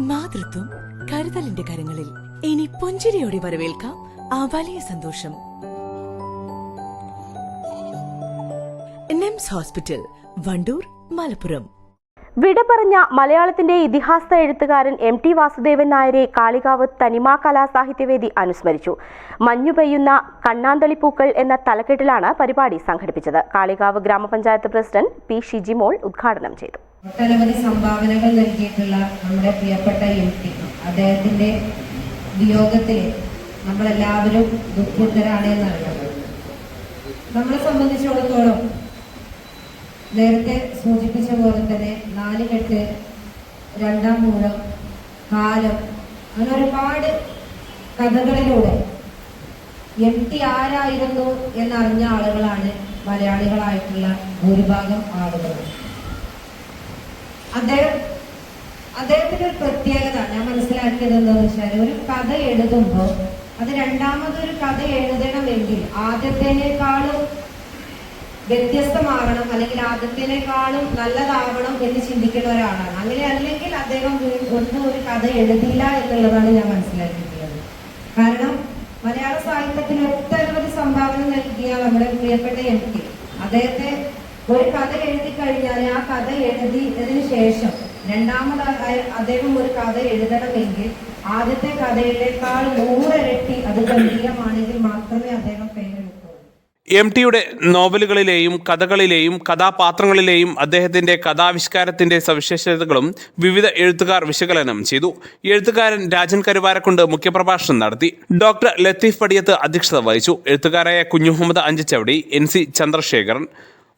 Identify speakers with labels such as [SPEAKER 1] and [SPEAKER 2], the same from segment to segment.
[SPEAKER 1] മാതൃത്വം കരുതലിന്റെ കരങ്ങളിൽ. ഇനി പുഞ്ചിരിയോടെ വരവേൽക്കാം ആ വലിയ സന്തോഷം. നിംസ് ഹോസ്പിറ്റൽ വണ്ടൂർ മലപ്പുറം.
[SPEAKER 2] വിട പറഞ്ഞ മലയാളത്തിന്റെ ഇതിഹാസ എഴുത്തുകാരൻ എം ടി വാസുദേവൻ നായരെ കാളികാവ് തനിമാ കലാസാഹിത്യവേദി അനുസ്മരിച്ചു. മഞ്ഞു പെയ്യുന്ന കണ്ണാന്തളിപ്പൂക്കൾ എന്ന തലക്കെട്ടിലാണ് പരിപാടി സംഘടിപ്പിച്ചത്. കാളികാവ് ഗ്രാമപഞ്ചായത്ത് പ്രസിഡന്റ് പി ഷിജിമോൾ ഉദ്ഘാടനം ചെയ്തു.
[SPEAKER 3] ഒട്ടനവധി സംഭാവനകൾ നൽകിയിട്ടുള്ള നമ്മുടെ പ്രിയപ്പെട്ട എം ടി അദ്ദേഹത്തിന്റെ വിയോഗത്തിൽ നമ്മളെല്ലാവരും ദുഃഖിതരാണ് എന്നറിയാം നമ്മളെ സംബന്ധിച്ചിടത്തോളം നേരത്തെ സൂചിപ്പിച്ച പോലെ തന്നെ നാലുകെട്ട് രണ്ടാം മൂഴം കാലം അങ്ങനെ ഒരുപാട് കഥകളിലൂടെ എം ടി ആരായിരുന്നു എന്നറിഞ്ഞ ആളുകളാണ് മലയാളികളായിട്ടുള്ള ഭൂരിഭാഗം ആളുകളും. അദ്ദേഹം അദ്ദേഹത്തിന്റെ ഒരു പ്രത്യേകത ഞാൻ മനസ്സിലാക്കിയത് എന്താണെന്ന് വെച്ചാൽ ഒരു കഥ എഴുതുമ്പോൾ അത് രണ്ടാമതൊരു കഥ എഴുതണമെങ്കിൽ ആദ്യത്തേനേക്കാളും വ്യത്യസ്തമാകണം അല്ലെങ്കിൽ ആദ്യത്തേനേക്കാളും നല്ലതാവണം എന്ന് ചിന്തിക്കുന്ന ഒരാളാണ്. അങ്ങനെ അല്ലെങ്കിൽ അദ്ദേഹം ഒന്നും ഒരു കഥ എഴുതിയില്ല എന്നുള്ളതാണ് ഞാൻ മനസ്സിലാക്കിയിട്ടുള്ളത്. കാരണം മലയാള സാഹിത്യത്തിന് ഒട്ടനവധി സംഭാവന നൽകിയ നമ്മുടെ പ്രിയപ്പെട്ട എം കെ. അദ്ദേഹത്തെ ഒരു കഥ എഴുതി കഴിഞ്ഞാൽ ആ കഥ എഴുതിയതിനു ശേഷം രണ്ടാമതായി അദ്ദേഹം ഒരു കഥ എഴുതണമെങ്കിൽ ആദ്യത്തെ കഥയിലേക്കാൾ നൂറിരട്ടി അത് ഗംഭീരമാണെങ്കിൽ മാത്രമേ അദ്ദേഹം പേരെടുക്കൂ
[SPEAKER 4] എം ടിയുടെ നോവലുകളിലെയും കഥകളിലെയും കഥാപാത്രങ്ങളിലെയും അദ്ദേഹത്തിന്റെ കഥാവിഷ്കാരത്തിന്റെ സവിശേഷതകളും വിവിധ എഴുത്തുകാർ വിശകലനം ചെയ്തു. എഴുത്തുകാരൻ രാജൻ കരുവാരക്കുണ്ട് മുഖ്യപ്രഭാഷണം നടത്തി. ഡോക്ടർ ലത്തീഫ് പടിയത്ത് അധ്യക്ഷത വഹിച്ചു. എഴുത്തുകാരായ Kunjumuhammad Anchachavadi N C Chandrasekharan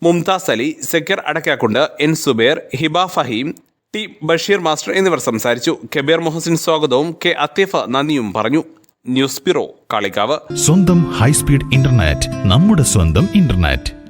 [SPEAKER 4] Mumtaz Ali Zakir Adakkakundu N Zuber Hiba Faheem T Basheer master എന്നിവർ സംസാരിച്ചു. കബീർ മൊഹസിൻ സ്വാഗതവും കെ അത്തീഫ് നന്ദിയും പറഞ്ഞു. ന്യൂസ് ബ്യൂറോ കാളിക്കാവ്
[SPEAKER 5] സ്വന്തം ഹൈസ്പീഡ് ഇന്റർനെറ്റ് നമ്മുടെ സ്വന്തം ഇന്റർനെറ്റ്.